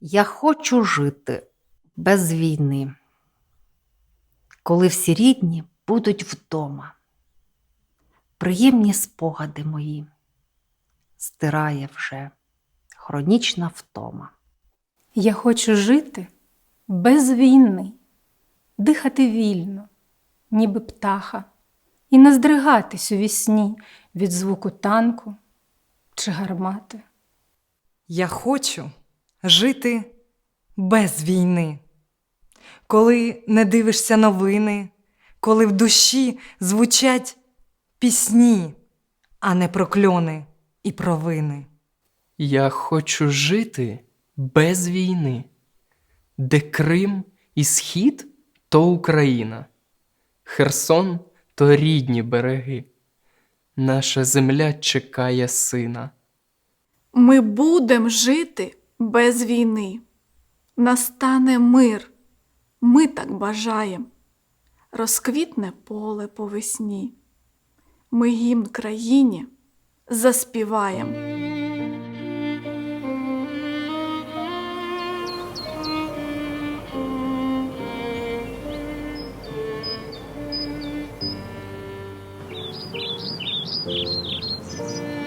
Я хочу жити без війни, коли всі рідні будуть вдома. Приємні спогади мої стирає вже хронічна втома. Я хочу жити без війни, дихати вільно, ніби птаха, і не здригатись у вісні від звуку танку чи гармати. Я хочу жити без війни, коли не дивишся новини, коли в душі звучать пісні, а не прокльони і провини. Я хочу жити без війни, де Крим і Схід то Україна, Херсон то рідні береги. Наша земля чекає сина. Ми будем жити без війни. Настане мир, ми так бажаємо розквітне поле по весні. Ми гімн країні заспіваємо. Thank you.